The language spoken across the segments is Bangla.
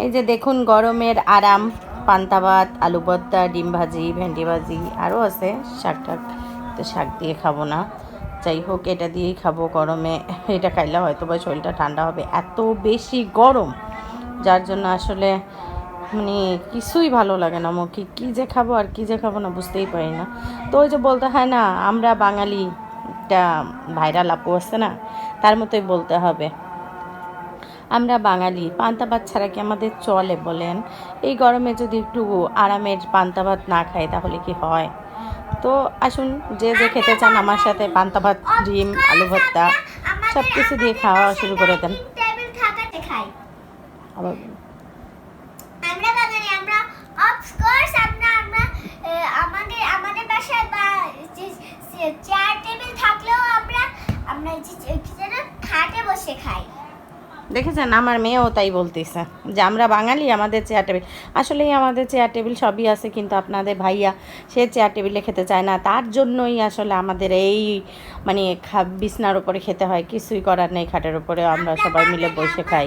এই যে দেখুন গরমের আরাম পান্তা ভাত আলু ভর্তা ডিম ভাজি, ভেন্ডি ভাজি, আরও আছে শাক টাক। তো শাক দিয়ে খাব না। যাই হোক, এটা দিয়েই খাব গরমে। এটা খাইলে হয়তো বা শরীরটা ঠান্ডা হবে। এত বেশি গরম, যার জন্য আসলে মানে কিছুই ভালো লাগে না মুখে। কী যে খাব আর কী যে খাব না বুঝতেই পারি না। তো ওই যে বলতে হয় না, আমরা বাঙালি একটা ভাইরাল আপু আছে না, তার মতোই বলতে হবে। আমরা বাঙালি, পান্তা ভাত ছাড়া কি আমাদের চলে বলেন? এই গরমে যদি একটু আরামের পান্তা ভাত না খাই তাহলে কি হয়? তো আসুন, যে যে খেতে চান আমার সাথে পান্তা ভাত, ডিম, আলু ভর্তা সব কিছু দিয়ে খাওয়া শুরু করে দেন। আমরা যে, খাটে বসে খাই। দেখেছেন? আমার মেয়েও তাই বলতেছে যে, আমরা বাঙালি, আমাদের চেয়ার টেবিল আসলেই আমাদের চেয়ার টেবিল সবই আছে, কিন্তু আপনাদের ভাইয়া, সে চেয়ার টেবিলে খেতে চায় না। তার জন্যই আসলে আমাদের এই মানে বিছনার উপরে খেতে হয়, কিছুই করার নেই, খাটের উপরে আমরা সবাই মিলে বসে খাই।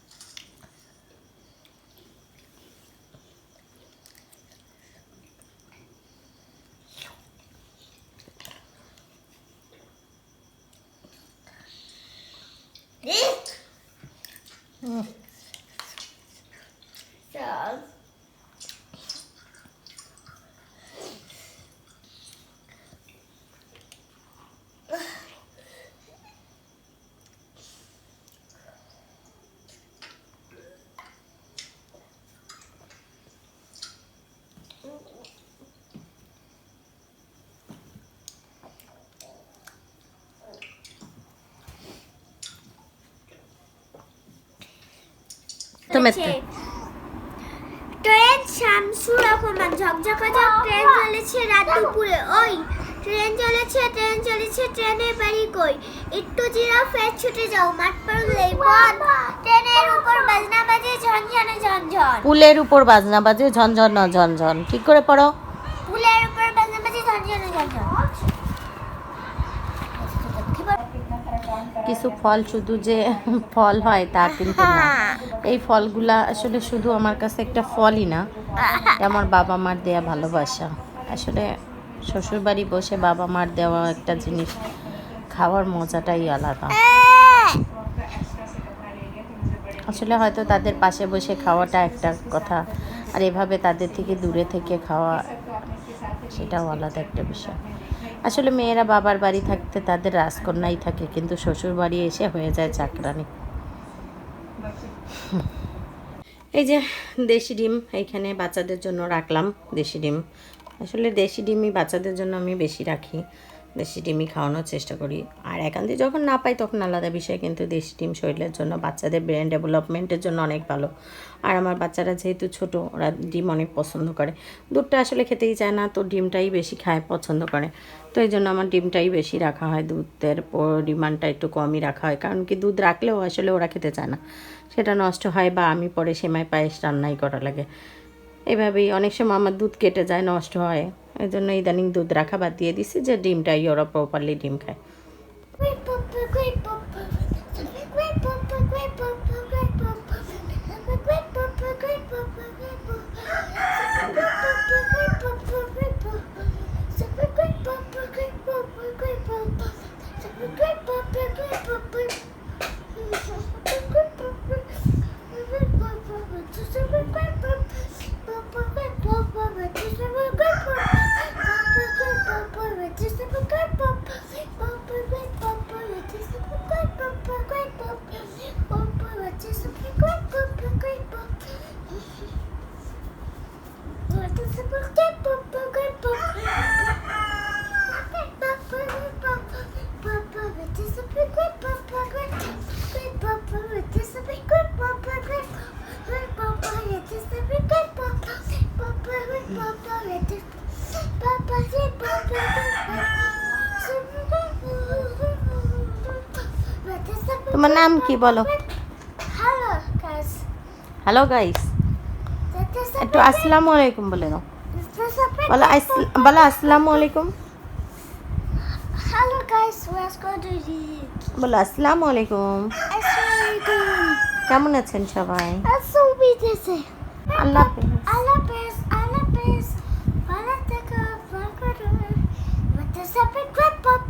টমেটো ট্রেন শামসুর রহমান ঝকঝকাঝক ট্রেন চলেছে রাত দুপুরে। ওই ট্রেন চলেছে ট্রেন চলেছে ট্রেনের বাড়ি কই? একটু জিরাও ফের ছুটে যাও মাঠ পড়লেই বন্ধ ট্রেনের উপর বাজনা বাজে ঝনঝনে ঝনঝন। পুলের উপর বাজনা বাজে ঝনঝন ঝনঝন। ঠিক করে পড়ো। ফুলের উপর বাজনা বাজে ঝনঝনে ঝনঝন। কিছু ফল শুধু যে ফল হয় তা কিন্তু না। এই ফলগুলা আসলে শুধু আমার কাছে একটা ফলই না। আমার বাবা মার দেয়া ভালোবাসা। আসলে শ্বশুরবাড়ি বসে বাবা মার দেওয়া একটা জিনিস খাওয়ার মজাটাই আলাদা। আসলে হয়তো তাদের পাশে বসে খাওয়াটা একটা কথা আর এভাবে তাদের থেকে দূরে থেকে খাওয়া সেটাও আলাদা একটা বিষয়। আসলে মেয়েরা বাবার বাড়ি থাকতে তাদের রাজকন্যাই থাকে, কিন্তু শ্বশুর বাড়ি এসে হয়ে যায় চাকরানি। এই যে দেশি ডিম এইখানে বাচ্চাদের জন্য রাখলাম, দেশি ডিম। আসলে দেশি ডিমই বাচ্চাদের জন্য আমি বেশি রাখি। দেশি ডিমই খাওয়ানোর চেষ্টা করি। আর একান্তে যখন না পাই তখন আলাদা বিষয়, কিন্তু দেশি ডিম শরীরের জন্য বাচ্চাদের ব্রেন ডেভেলপমেন্টের জন্য অনেক ভালো। আর আমার বাচ্চারা যেহেতু ছোট, ওরা ডিম অনেক পছন্দ করে। দুধটা আসলে খেতেই চায় না, তো ডিমটাই বেশি খায়, পছন্দ করে। তো এই জন্য আমার ডিমটাই বেশি রাখা হয়, দুধের পরিমাণটা একটু কমই রাখা হয়। কারণ কি দুধ রাখলেও আসলে ওরা খেতে চায় না। সেটা নষ্ট হয় বা আমি পরে সেমাই পায়েস রান্নাই করা লাগে। এভাবেই অনেক সময় আমার দুধ কেটে যায়, নষ্ট হয়। এই জন্য ইদানিং দুধ রাখা বাদ দিয়ে দিছি যে ডিমটা ওরা প্রপারলি ডিম খায়। তোমার নাম কি বলো? হ্যালো গাইস একটু আসসালামু আলাইকুম বলে দাও বলো বলো আসসালামু আলাইকুম। বলো আসসালামু আলাইকুম। কেমন আছেন সবাই? Bitese. আল্লাহ হাফেজ। Separate, grab, pop,